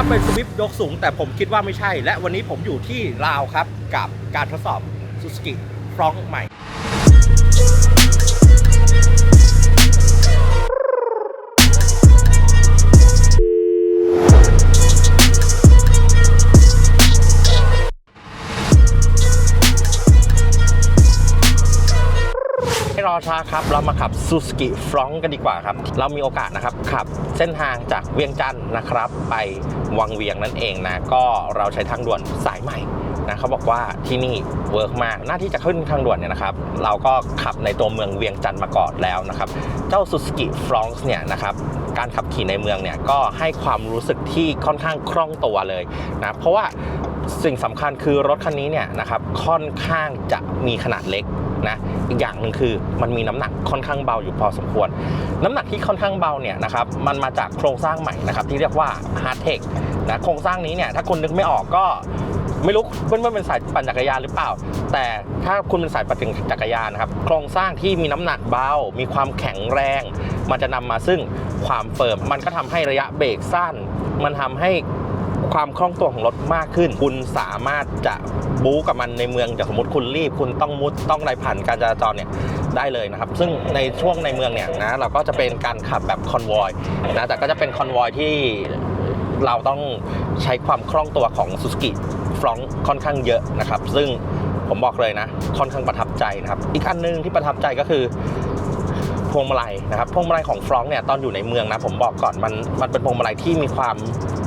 ว่าเป็นสวิฟยกสูง แต่ผมคิดว่าไม่ใช่ และวันนี้ผมอยู่ที่ลาวครับ กับการทดสอบ Suzuki f r o n t ใหม่ อช้าครับ เรามาขับ Suzuki f r o n กันดีกว่าครับ เรามีโอกาสนะครับ ขับเส้นทางจากเวียงจันทร์นะครับ ไปวังเวียงนั่นเองนะ ก็เราใช้ทางด่วนสายใหม่นะเขาบอกว่าที่นี่เวิร์กมาก หน้าที่จะขึ้นทางด่วนเนี่ยนะครับ เราก็ขับในตัวเมืองเวียงจันทร์มาก่อนแล้วนะครับ เจ้า Suzuki f r o n เนี่ยนะครับการขับขี่ในเมืองเนี่ยก็ให้ความรู้สึกที่ค่อนข้างคล่องตัวเลยนะเพราะว่าสิ่งสำคัญคือรถคันนี้เนี่ยนะครับค่อนข้างจะมีขนาดเล็ก นะอีกอย่างหนึ่งคือมันมีน้ำหนักค่อนข้างเบาอยู่พอสมควร น้ำหนักที่ค่อนข้างเบาเนี่ยนะครับมันมาจากโครงสร้างใหม่นะครับที่เรียกว่า Hard Tech นะโครงสร้างนี้เนี่ยถ้าคุณนึกไม่ออกก็ไม่รู้เพื่อนๆเป็นสายปั่นจักรยานหรือเปล่า แต่ถ้าคุณเป็นสายปั่นจักรยานนะครับโครงสร้างที่มีน้ำหนักเบา มีความแข็งแรง มันจะนำมาซึ่งความเฟิร์มมันก็ทำให้ระยะเบรกสั้น มันทำให้ ความคล่องตัวของรถมากขึ้น คุณสามารถจะบู๊กับมันในเมืองอย่างสมมติคุณรีบ คุณต้องมุดต้องไรผ่านการจราจรเนี่ยได้เลยนะครับ ซึ่งในช่วงในเมืองเนี่ยนะเราก็จะเป็นการขับแบบคอนวอยนะแต่ก็จะเป็นคอนวอยที่เราต้องใช้ความคล่องตัวของ Suzuki f r o n t ค่อนข้างเยอะนะครับ ซึ่งผมบอกเลยนะ ค่อนข้างประทับใจนะครับ อีกอันหนึงที่ประทับใจก็คือพวงมาลัยนะครับพวงมาลัยของฟรองเนี่ยตอนอยู่ในเมืองนะผมบอกก่อนมันมันเป็นพวงมาลัยที่มีความ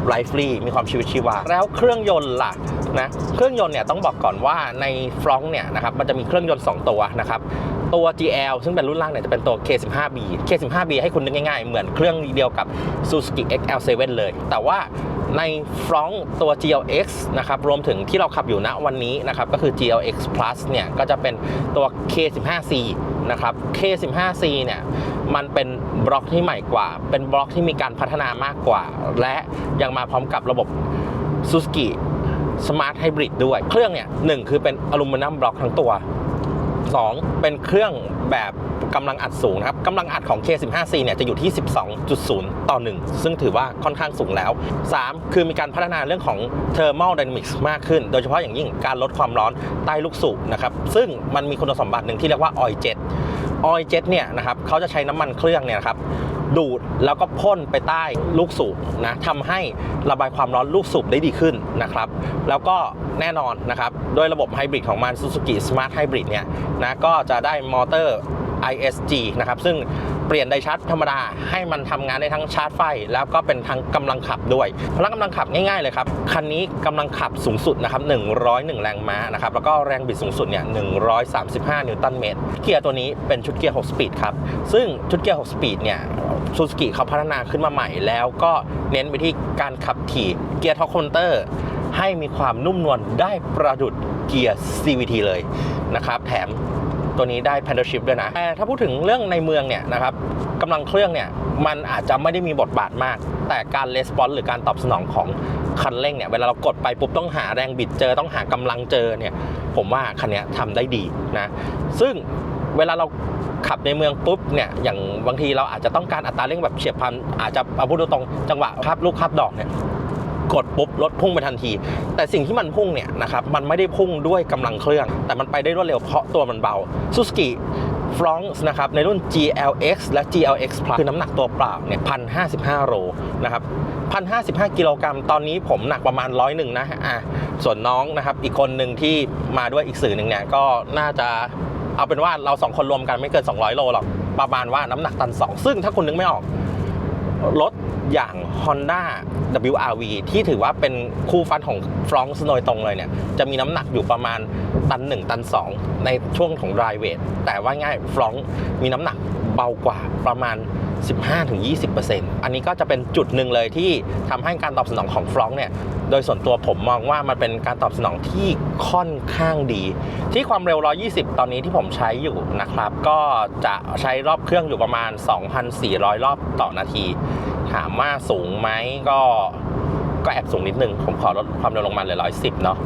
ไลฟ์ลีมีความชีวิตชีวา แล้วเครื่องยนต์ล่ะนะเครื่องยนต์เนี่ยต้องบอกก่อนว่าในฟรองก์เนี่ยนะครับมันจะมีเครื่องยนต์ 2 ตัวนะครับตัว GL ซึ่งเป็นรุ่นล่างเนี่ยจะเป็นตัว K15B K15B ให้คุณนึกง่ายๆ เหมือนเครื่องเดียวกับ Suzuki XL7 เลย แต่ว่าในฟรองก์ตัว GLX นะครับรวมถึงที่เราขับอยู่ณวันนี้นะครับก็คือ GLX Plus เนี่ยก็จะเป็นตัว K15C นะครับ K15C เนี่ย มันเป็นบล็อกที่ใหม่กว่า เป็นบล็อกที่มีการพัฒนามากกว่า และยังมาพร้อมกับระบบ Suzuki Smart Hybrid ด้วย เครื่องเนี่ยหนึ่งคือเป็นอลูมิเนียมบล็อกทั้งตัว 2 เป็นเครื่องแบบ กำลังอัดสูงนะครับกำลังอัดของ K15C เนี่ยจะอยู่ที่ 12.0 ต่อ 1 ซึ่งถือว่าค่อนข้างสูงแล้ว 3 คือมีการพัฒนาเรื่องของ Thermal Dynamics มากขึ้น โดยเฉพาะอย่างยิ่งการลดความร้อนใต้ลูกสูบนะครับซึ่งมันมีคุณสมบัติหนึ่งที่เรียกว่า Oil Jet Oil Jet เนี่ยนะครับเขาจะใช้น้ำมันเครื่องเนี่ยครับดูดแล้วก็พ่นไปใต้ลูกสูบนะทำให้ระบายความร้อนลูกสูบได้ดีขึ้นนะครับ แล้วก็แน่นอนนะครับโดยระบบไฮบริดของมัน Suzuki Smart Hybrid เนี่ยนะก็จะได้มอเตอร์ ISG นะครับซึ่งเปลี่ยนไดชาร์จธรรมดาให้มันทำงานได้ทั้งชาร์จไฟ แล้วก็เป็นทั้งกำลังขับด้วยพลังกำลังขับง่ายๆเลยครับ คันนี้กำลังขับสูงสุดนะครับ101 แรงม้านะครับแล้วก็แรงบิดสูงสุดเนี่ย135 นิวตันเมตร เกียร์ตัวนี้เป็นชุดเกียร์ 6 สปีดครับ ซึ่งชุดเกียร์ 6 สปีดเนี่ยซูซูกิเขาพัฒนาขึ้นมาใหม่แล้วก็เน้นไปที่การขับขี่เกียร์ท็อปคอนเตอร์ให้มีความนุ่มนวลได้ประดุดเกียร์ CVT เลยนะครับ แถม ตัวนี้ได้ paddle shift ด้วยนะแต่ถ้าพูดถึงเรื่องในเมืองเนี่ยนะครับกำลังเครื่องเนี่ยมันอาจจะไม่ได้มีบทบาทมาก แต่การ response หรือการตอบสนองของคันเร่งเนี่ยเวลาเรากดไปปุ๊บต้องหาแรงบิดเจอต้องหากำลังเจอเนี่ยผมว่าคันนี้ยทำได้ดีนะซึ่งเวลาเราขับในเมืองปุ๊บเนี่ยอย่างบางทีเราอาจจะต้องการอัตราเร่งแบบเฉียบพลันอาจจะเอาพูดตรงจังหวะครับลูกครับดอกเนี่ย กดปุ๊บรถพุ่งไปทันที แต่สิ่งที่มันพุ่งเนี่ยนะครับมันไม่ได้พุ่งด้วยกำลังเครื่อง แต่มันไปได้รวดเร็วเพราะตัวมันเบา Suzuki f r o n t นะครับในรุ่น GLX และ GLX Plus คือน้ำหนักตัวเปล่าเนี่ยพันห้าสิบห้าโลนะครับพันห้าสิบห้ากิโลกรัมตอนนี้ผมหนักประมาณร้อยหนึ่งนะอะส่วนน้องนะครับอีกคนหนึ่งที่มาด้วยอีกสื่อหนึ่งเนี่ยก็น่าจะเอาเป็นว่าเราสองคนรวมกันไม่เกิน 200 โลหรอกประมาณว่าน้ำหนักตันสองซึ่งถ้าคุณนึกไม่ออกรถ อย่าง Honda WRV ที่ถือว่าเป็นคู่ฟันของฟรองส์โดยตรงเลยเนี่ย จะมีน้ำหนักอยู่ประมาณตัน 1 ตัน 2 ในช่วงของ dry weight แต่ว่าง่ายฟรองมีน้ำหนักเบากว่าประมาณ 15-20%อันนี้ก็จะเป็นจุดหนึ่งเลยที่ทำให้การตอบสนองของฟรองเนี่ยโดยส่วนตัวผมมองว่ามันเป็นการตอบสนองที่ค่อนข้างดี ที่ความเร็ว 120 ตอนนี้ที่ผมใช้อยู่นะครับ ก็จะใช้รอบเครื่องอยู่ประมาณ 2,400 รอบต่อนาที ถามว่าสูงไหมก็ก็แอบสูงนิดนึง ผมขอลดความเร็วลงมาเหลือ110เนาะ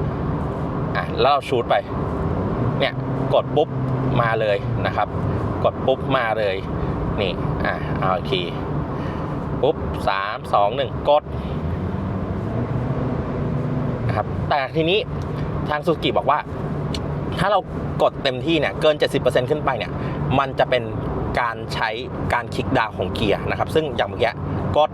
อะแล้วเราชูดไป เนี่ยกดปุ๊บมาเลยนะครับ กดปุ๊บมาเลยนี่อะเอาอีกทีปุ๊บ3 2 1กดนะครับแต่ทีนี้ทางซูซูกิบอกว่า ถ้าเรากดเต็มที่เนี่ยเกิน 70%ขึ้นไปเนี่ยมันจะเป็นการใช้การคลิกดาวของเกียร์นะครับ ซึ่งอย่างเมื่อกี้ กด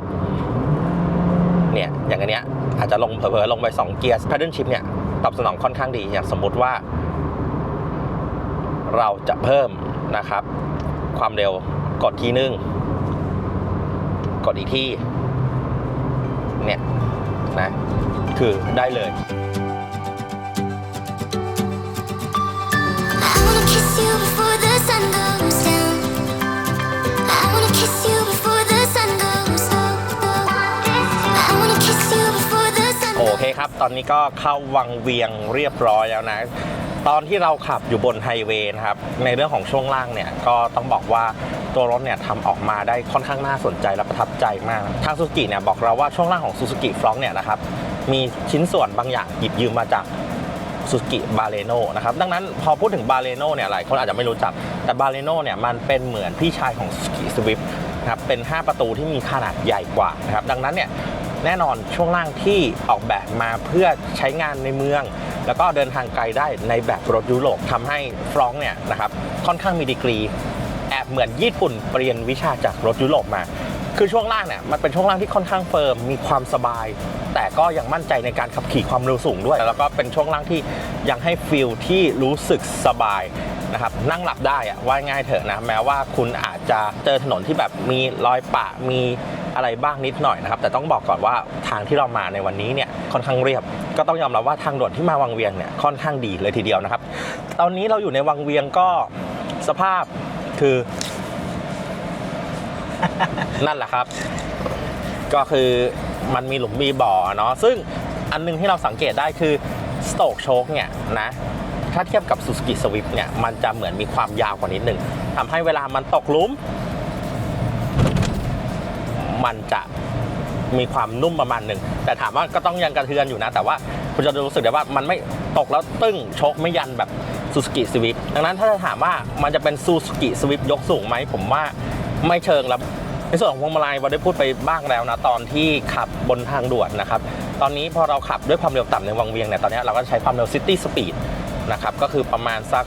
เนี่ย อย่างอันเนี้ยอาจจะลงเผลอๆลงไป 2 เกียร์ paddle shift เนี่ย ตอบสนองค่อนข้างดี อย่างสมมุติว่า เราจะเพิ่มนะครับ ความเร็วกดทีนึง กดอีกที่ เนี่ย นะ คือได้เลย I wanna kiss you before the sun goes ตอนนี้ก็เข้าวังเวียงเรียบร้อยแล้วนะ ตอนที่เราขับอยู่บนไฮเวย์นะครับ ในเรื่องของช่วงล่างเนี่ยก็ต้องบอกว่าตัวรถเนี่ยทำออกมาได้ค่อนข้างน่าสนใจและประทับใจมาก ทางซูซูกิเนี่ยบอกเราว่าช่วงล่างของซูซูกิฟลองเนี่ยนะครับมีชิ้นส่วนบางอย่างหยิบยืมมาจากซูซูกิบาเลโนนะครับดังนั้นพอพูดถึงบาเลโนเนี่ยหลายคนอาจจะไม่รู้จัก แต่บาเลโนเนี่ยมันเป็นเหมือนพี่ชายของซูซูกิสวิฟนะครับเป็น 5 ประตูที่มีขนาดใหญ่กว่านะครับดังนั้นเนี่ย แน่นอนช่วงล่างที่ออกแบบมาเพื่อใช้งานในเมือง แล้วก็เดินทางไกลได้ในแบบรถยุโรปทำให้ฟรองก์เนี่ยนะครับค่อนข้างมีดีกรีแอบเหมือนญี่ปุ่นเรียนวิชาจากรถยุโรปมา คือช่วงล่างเนี่ยมันเป็นช่วงล่างที่ค่อนข้างเฟิร์มมีความสบาย แต่ก็ยังมั่นใจในการขับขี่ความเร็วสูงด้วย แล้วก็เป็นช่วงล่างที่ยังให้ฟิลที่รู้สึกสบายนะครับนั่งหลับได้อะว่าง่ายเถอะนะแม้ว่าคุณอาจจะเจอถนนที่แบบมีรอยปะมี อะไรบ้างนิดหน่อยนะครับ แต่ต้องบอกก่อนว่าทางที่เรามาในวันนี้เนี่ยค่อนข้างเรียบ ก็ต้องยอมรับว่าทางด่วนที่มาวังเวียงเนี่ยค่อนข้างดีเลยทีเดียวนะครับ ตอนนี้เราอยู่ในวังเวียงก็สภาพคือนั่นแหละครับ ก็คือมันมีหลุมมีบ่อเนาะซึ่งอันหนึงที่เราสังเกตได้คือสโตกโชคเนี่ยนะถ้าเทียบกับ Suzuki Swift เนี่ยมันจะเหมือนมีความยาวกว่านิดหนึ่งทำให้เวลามันตกหลุม มันจะมีความนุ่มประมาณหนึ่ง แต่ถามว่าก็ต้องยังกระเทือนอยู่นะ แต่ว่าคุณจะรู้สึกได้ว่ามันไม่ตกแล้วตึ้งชคไม่ยันแบบ Suzuki Swift ดังนั้นถ้าจะถามว่ามันจะเป็น Suzuki Swift ยกสูงไหมผมว่าไม่เชิงแล้วในส่วนของพวงมาลัยเราได้พูดไปบ้างแล้วนะตอนที่ขับบนทางด่วนนะครับ ตอนนี้พอเราขับด้วยความเร็วต่ำในวังเวียงเนี่ยตอนนี้เราก็ใช้ความเร็ว City Speed นะครับก็คือประมาณสัก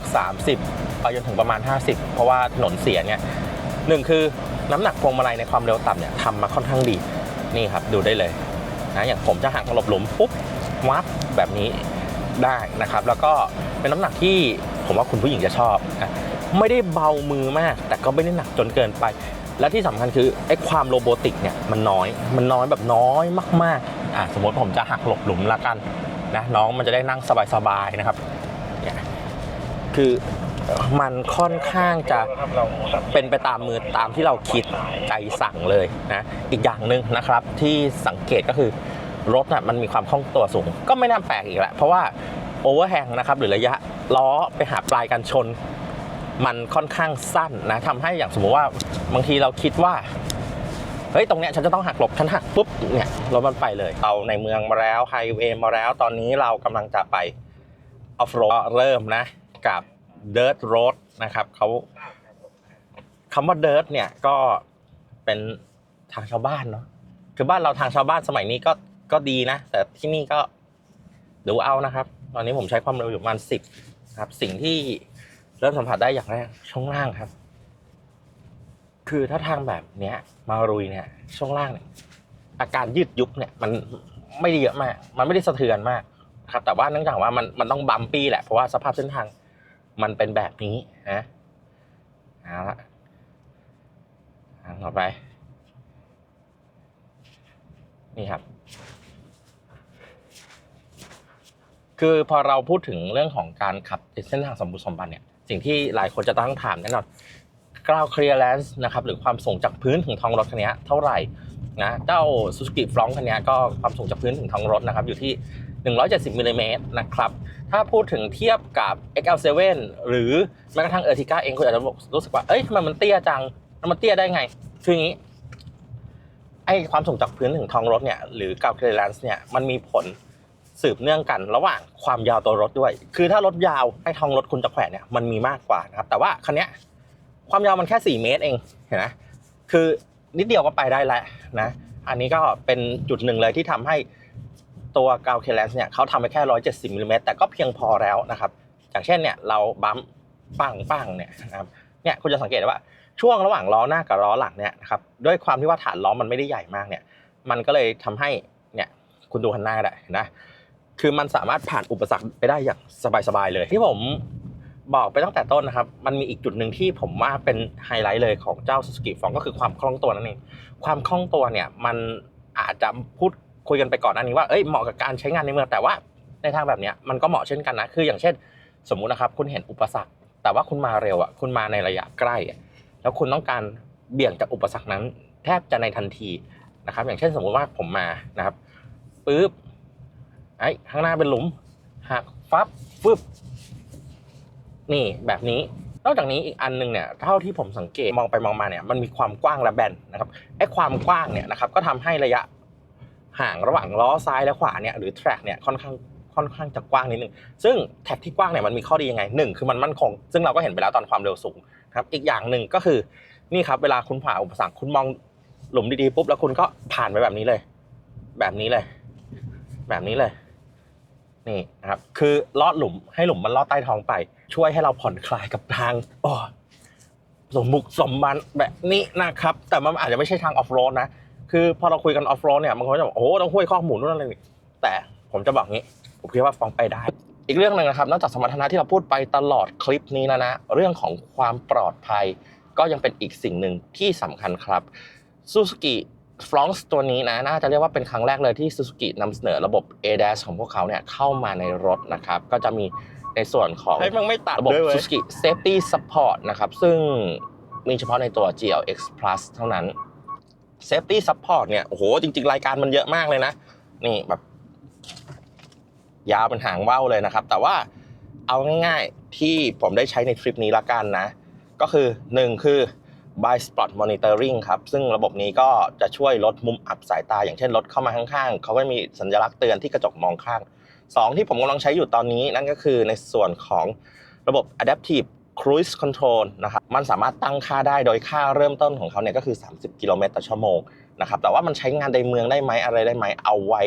30 ไปจนถึงประมาณ 50 เพราะว่าถนนเสียเนี่ยหนึ่งคือ น้ำหนักพวงมาลัยในความเร็วต่ำเนี่ยทำมาค่อนข้างดีนี่ครับดูได้เลยนะอย่างผมจะหักหลบหลุมปุ๊บวับแบบนี้ได้นะครับ แล้วก็เป็นน้ำหนักที่ผมว่าคุณผู้หญิงจะชอบนะไม่ได้เบามือมาก แต่ก็ไม่ได้หนักจนเกินไป และที่สำคัญคือไอ้ความโรบอติกเนี่ยมันน้อย มันน้อยแบบน้อยมากๆอะสมมติผมจะหักหลบหลุมละกันนะน้องมันจะได้นั่งสบายๆนะครับ คือมันค่อนข้างจะเป็นไปตามมือตามที่เราคิดใจสั่งเลยนะอีกอย่างหนึ่งนะครับที่สังเกตก็คือรถน่ะมันมีความคล่องตัวสูง ก็ไม่น่าแปลกอีกแหละเพราะว่าโอเวอร์แฮงนะครับหรือระยะล้อไปหาปลายกันชน มันค่อนข้างสั้นนะทำให้อย่างสมมติว่าบางทีเราคิดว่าเฮ้ยตรงเนี้ยฉันจะต้องหักหลบฉันหักปุ๊บเนี่ยรถมันไปเลยเราในเมืองมาแล้วไฮเวย์มาแล้ว ตอนนี้เรากำลังจะไปออฟโรดเริ่มนะ กับเดิร์ r โรดนะครับเขาคำว่าเดิร์ t เนี่ยก็เป็นทางชาวบ้านเนาะคือบ้านเราทางชาวบ้านสมัยนี้ก็ก็ดีนะ แต่ที่นี่ก็ดูเอานะครับ ตอนนี้ผมใช้ความเร็วอยู่ประมาณสิบครับ สิ่งที่เริ่มสัมผัสได้อย่างแรกช่วงล่างครับ คือถ้าทางแบบเนี้ย มารุยเนี่ย ช่วงล่างเนี่ย อาการยืดยุบเนี่ย มันไม่ได้เยอะมาก มันไม่ได้สะเทือนมากนะครับ แต่ว่าเนื่องจากว่ามันมันต้องบัมปี้แหละเพราะว่าสภาพเส้นทาง มันเป็นแบบนี้นะเอาละทางต่อไป นี่ครับ คือพอเราพูดถึงเรื่องของการขับเส้นทางสมบูรณ์สมบันเนี่ย สิ่งที่หลายคนจะต้องถามแน่นอนกราวเคลียร์แลนซ์นะครับ หรือความสูงจากพื้นถึงท้องรถคันนี้เท่าไหร่นะเจ้า Suzuki f r o n t คันนี้ก็ความสูงจากพื้นถึงท้องรถนะครับ อยู่ที่ 170มิลลิเมตรนะครับ ถ้าพูดถึงเทียบกับ XL7 หรือแม้กระทั่ง Ertiga เองคุณอาจจะรู้สึกว่า เอ้ยทำไมมันเตี้ยจังแล้วมันเตี้ยได้ไง คืออย่างนี้ ไอ้ความสูงจากพื้นถึงท้องรถเนี่ย หรือกราวเคลียร์แลนซ์เนี่ย มันมีผลสืบเนื่องกันระหว่างความยาวตัวรถด้วย คือถ้ารถยาวให้ท้องรถคุณจะแขวนเนี่ย มันมีมากกว่านะครับ แต่ว่าคันนี้ความยาวมันแค่ 4 เมตรเอง เห็นไหมคือนิดเดียวก็ไปได้แล้วนะ อันนี้ก็เป็นจุดหนึ่งเลยที่ทำให้ ตัวกาวเคเลนส์เนี่ยเขาทำไปแค่ 170มิลลิเมตรแต่ก็เพียงพอแล้วนะครับ อย่างเช่นเนี่ยเราบัมปังปังเนี่ยนะครับเนี่ยคุณจะสังเกตได้ว่าช่วงระหว่างล้อหน้ากับล้อหลังเนี่ยนะครับด้วยความที่ว่าฐานล้อมันไม่ได้ใหญ่มากเนี่ย มันก็เลยทำให้เนี่ยคุณดูคันหน้าก็ได้เห็นะคือมันสามารถผ่านอุปสรรคไปได้อย่างสบายๆเลย ที่ผมบอกไปตั้งแต่ต้นนะครับ มันมีอีกจุดหนึ่งที่ผมว่าเป็นไฮไลท์เลยของเจ้า Suzuki ฟองก็คือความคล่องตัวนั่นเองความคล่องตัวเนี่ยมันอาจจะพูด คุยกันไปก่อนหน้านี้ว่าเอ้ยเหมาะกับการใช้งานในเมืองแต่ว่าในทางแบบเนี้ยมันก็เหมาะเช่นกันนะคืออย่างเช่น สมมุตินะครับ คุณเห็นอุปสรรค แต่ว่าคุณมาเร็วอะคุณมาในระยะใกล้อะแล้วคุณต้องการเบี่ยงจากอุปสรรคนั้น แทบจะในทันทีนะครับ อย่างเช่นสมมุติว่าผมมานะครับปึ๊บไอ้ข้างหน้าเป็นหลุมหักฟับฟึบนี่แบบนี้นอกจากนี้อีกอันหนึงเนี่ยเท่าที่ผมสังเกตมองไปมองมาเนี่ยมันมีความกว้างและแบนนะครับไอ้ความกว้างเนี่ยนะครับก็ทำให้ระยะ ห่างระหว่างล้อซ้ายและขวาเนี่ยหรือแทร็กเนี่ยค่อนข้างค่อนข้างจะกว้างนิดนึง ซึ่งแท็กที่กว้างเนี่ยมันมีข้อดียังไงหนึ่งคือมันมั่นคง ซึ่งเราก็เห็นไปแล้วตอนความเร็วสูงครับ อีกอย่างหนึ่งก็คือนี่ครับเวลาคุณผ่าอุปสรรคคุณมองหลุมดีๆปุ๊บแล้วคุณก็ผ่านไปแบบนี้เลย แบบนี้เลย แบบนี้เลย นี่นะครับ คือลอดหลุมให้หลุมมันลอดใต้ท้องไป ช่วยให้เราผ่อนคลายกับทางอ๋อสมบุกสมบันแบบนี้นะครับ แต่มันอาจจะไม่ใช่ทางออฟโรดนะ คือพอเราคุยกันออฟโรดเนี่ยบางคนจะบอกโอ้โหต้องห้วยข้อหมุนนู่นอะไรนี่แต่ผมจะบอกงี้ ผมคิดว่าฟ้องไปได้ อีกเรื่องหนึ่งนะครับนอกจากสมรรถนะที่เราพูดไปตลอดคลิปนี้นะนะเรื่องของความปลอดภัย ก็ยังเป็นอีกสิ่งหนึ่งที่สำคัญครับ Suzuki f r o n x ตัวนี้นะน่าจะเรียกว่าเป็นครั้งแรกเลยที่ Suzuki นำเสนอระบบ ADAS ของพวกเขาเนี่ยเข้ามาในรถนะครับก็จะมีในส่วนของเฮ้ยมันไม่ตัดระบบด้วยเว้ย Suzuki Safety Support นะครับซึ่งมีเฉพาะในตัว GLX Plus เท่านั้น Safety Support เนี่ย โอ้โห จริง ๆ รายการมันเยอะมากเลยนะ นี่แบบ ยาวเป็นหางว่าวเลยนะครับ แต่ว่าเอาง่ายๆ ที่ผมได้ใช้ในทริปนี้ละกันนะ ก็คือ 1 คือ by spot monitoring ครับ ซึ่งระบบนี้ก็จะช่วยลดมุมอับสายตา อย่างเช่นรถเข้ามาข้างๆ เขาก็มีสัญลักษณ์เตือนที่กระจกมองข้าง 2 ที่ผมกำลังใช้อยู่ตอนนี้นั่นก็คือในส่วนของระบบ adaptive cruise control นะครับมันสามารถตั้งค่าได้โดยค่าเริ่มต้นของเขาเนี่ยก็คือ 30 กิโลเมตรต่อชั่วโมงนะครับแต่ว่ามันใช้งานในเมืองได้ไหมอะไรได้ไหมเอาไว้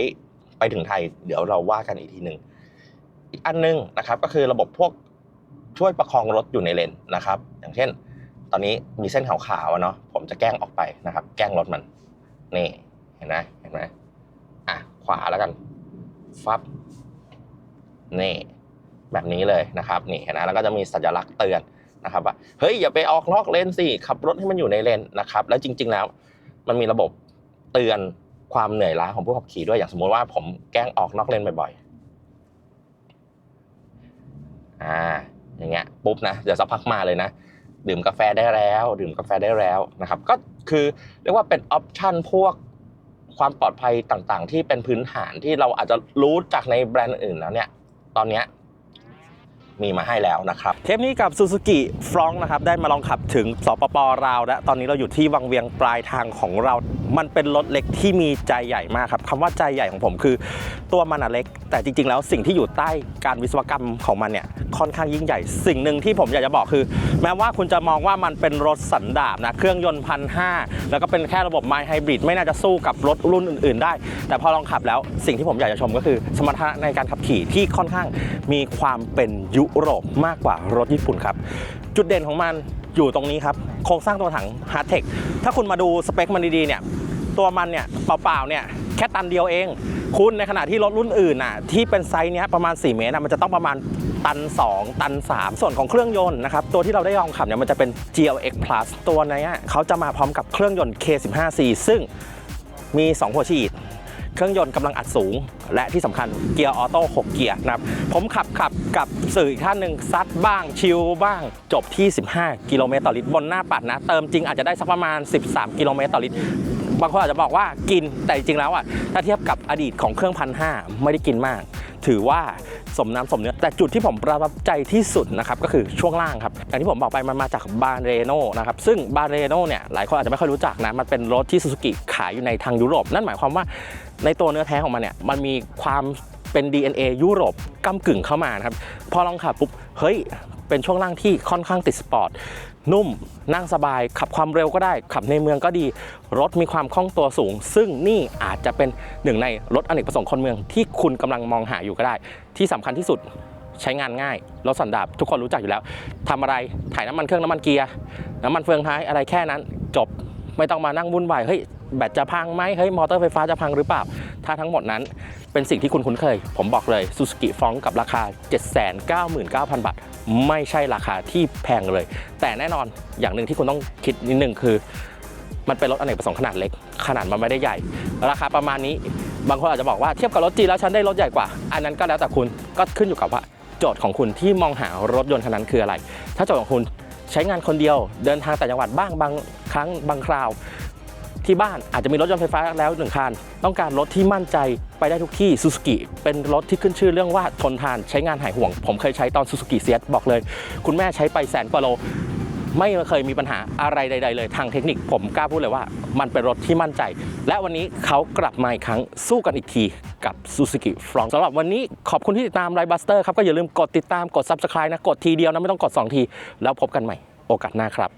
ไปถึงไทย เดี๋ยวเราว่ากันอีกทีหนึ่งอีกอันหนึงนะครับก็คือระบบพวกช่วยประคองรถอยู่ในเลนนะครับ อย่างเช่น ตอนนี้มีเส้นขาวๆอะเนาะผมจะแกล้งออกไปนะครับ แกล้งรถมันนี่เห็นไหมเห็นไหมอะขวาแล้วกัน ฟับนี่ แบบนี้เลยนะครับนี่เห็นไหมแล้วก็จะมีสัญลักษณ์เตือนนะครับว่าเฮ้ยอย่าไปออกนอกเลนสิขับรถให้มันอยู่ในเลนนะครับแล้วจริง ๆแล้ว มันมีระบบเตือนความเหนื่อยล้าของผู้ขับขี่ด้วยอย่างสมมติว่าผมแกล้งออกนอกเลนบ่อยๆอ่าอย่างเงี้ยปุ๊บนะเดี๋ยวสักพักมาเลยนะดื่มกาแฟได้แล้ว ดื่มกาแฟได้แล้วนะครับ ก็คือเรียกว่าเป็นออปชันพวกความปลอดภัยต่างๆ ที่เป็นพื้นฐานที่เราอาจจะรู้จากในแบรนด์อื่นแล้วเนี่ย ตอนเนี้ย มีมาให้แล้วนะครับ เทปนี้กับ Suzuki f r o n k นะครับได้มาลองขับถึงสปปลาวและตอนนี้เราอยู่ที่วังเวียงปลายทางของเรา มันเป็นรถเล็กที่มีใจใหญ่มากครับคำว่าใจใหญ่ของผมคือ ตัวมันอะเล็ก แต่จริง ๆ แล้วสิ่งที่อยู่ใต้การวิศวกรรมของมันเนี่ยค่อนข้างยิ่งใหญ่ สิ่งหนึ่งที่ผมอยากจะบอกคือ แม้ว่าคุณจะมองว่ามันเป็นรถสันดาปนะเครื่องยนต์พันห้าแล้วก็เป็นแค่ระบบไม h ไฮบริดไม่น่าจะสู้กับรถรุ่นอื่น ๆ ได้ แต่พอลองขับแล้วสิ่งที่ผมอยากจะชมก็คือ สมรรถนะในการขับขี่ที่ค่อนข้างมีความเป็นยุโรปมากกว่ารถญี่ปุ่นครับ จุดเด่นของมัน อยู่ตรงนี้ครับ โครงสร้างตัวถัง h a r d t e c h ถ้าคุณมาดูสเปคมันดีๆเนี่ย ตัวมันเนี่ยเปล่าๆเนี่ยแค่ตันเดียวเอง คุณในขณะที่รถรุ่นอื่นน่ะที่เป็นไซส์เนี้ยประมาณ 4 เมตรน่ะมันจะต้องประมาณตัน 2 ตัน 3 ส่วนของเครื่องยนต์นะครับ ตัวที่เราได้ลองขับเนี่ยมันจะเป็น GLX Plus ตัวนี้เขาจะมาพร้อมกับเครื่องยนต์ K15C ซึ่งมี 2 หัวฉีด เครื่องยนต์กำลังอัดสูง และที่สำคัญเกียร์ออโต้6เกียร์นะครับผมขับขับกับสื่ออีกท่านหนึ่งซัดบ้างชิลบ้างจบที่ 15 กิโลเมตรต่อลิตรบนหน้าปัดนะ เติมจริงอาจจะได้สักประมาณ 13 กิโลเมตรต่อลิตร บางคนอาจจะบอกว่ากินแต่จริงๆแล้วอะถ้าเทียบกับอดีตของเครื่องพันห้าไม่ได้กินมาก ถือว่าสมน้ำสมเนื้อแต่จุดที่ผมประทับใจที่สุดนะครับก็คือช่วงล่างครับอย่างที่ผมบอกไปมันมาจากบาเรโนนะครับซึ่งบาเรโนเนี่ยหลายคนอาจจะไม่ค่อยรู้จักนะมันเป็นรถที่ซูซูกิขายอยู่ในทางยุโรป นั่นหมายความว่าในตัวเนื้อแท้ของมันเนี่ยมันมีความเป็น DNA ยุโรปก้ากึ่งเข้ามานะครับ พอลองขับปุ๊บ เฮ้ย เป็นช่วงล่างที่ค่อนข้างติดสปอร์ตนุ่มนั่งสบาย ขับความเร็วก็ได้ ขับในเมืองก็ดี รถมีความคล่องตัวสูง ซึ่งนี่อาจจะเป็นหนึ่งในรถอเนกประสงค์คนเมืองที่คุณกำลังมองหาอยู่ก็ได้ ที่สำคัญที่สุดใช้งานง่าย รถสันดาปทุกคนรู้จักอยู่แล้วทำอะไรถ่ายน้ำมันเครื่องน้ำมันเกียร์น้ำมันเฟืองท้ายอะไรแค่นั้นจบไม่ต้องมานั่งวุ่นวายเฮ้ยแบตจะพังไหมเฮ้ยมอเตอร์ไฟฟ้าจะพังหรือเปล่า ถ้าทั้งหมดนั้น เป็นสิ่งที่คุณคุ้นเคย ผมบอกเลย Suzuki f r o n t กับราคา 799,000 บาท ไม่ใช่ราคาที่แพงเลย แต่แน่นอนอย่างหนึ่งที่คุณต้องคิดนิดนึงคือ มันเป็นรถอเนกประสงค์ขนาดเล็ก ขนาดมันไม่ได้ใหญ่ ราคาประมาณนี้บางคนอาจจะบอกว่าเทียบกับรถจีนแล้วฉันได้รถใหญ่กว่า อันนั้นก็แล้วแต่คุณก็ขึ้นอยู่กับว่าโจทย์ของคุณที่มองหารถยนต์คันนั้นคืออะไร ถ้าโจทย์ของคุณใช้งานคนเดียวเดินทางแต่จังหวัดบ้างบางครั้งบางคราว ที่บ้านอาจจะมีรถยนต์ไฟฟ้าแล้วหนึ่งคันต้องการรถที่มั่นใจไปได้ทุกที่ซูซูกิเป็นรถที่ขึ้นชื่อเรื่องว่าทนทานใช้งานหายห่วง ผมเคยใช้ตอนซูซูกิเซียสบอกเลย คุณแม่ใช้ไปแสนกว่าโลไม่เคยมีปัญหาอะไรใด ๆ เลยทางเทคนิคผมกล้าพูดเลยว่า มันเป็นรถที่มั่นใจ และวันนี้เขากลับมาอีกครั้งสู้กันอีกทีกับ Suzuki f r o n สำหรับวันนี้ขอบคุณที่ติดตามไรบัสเตอร์ครับ ก็อย่าลืมกดติดตามกด Subscribe นะ กดทีเดียวนะ ไม่ต้องกด 2 ที แล้วพบกันใหม่โอกาสหน้าครับ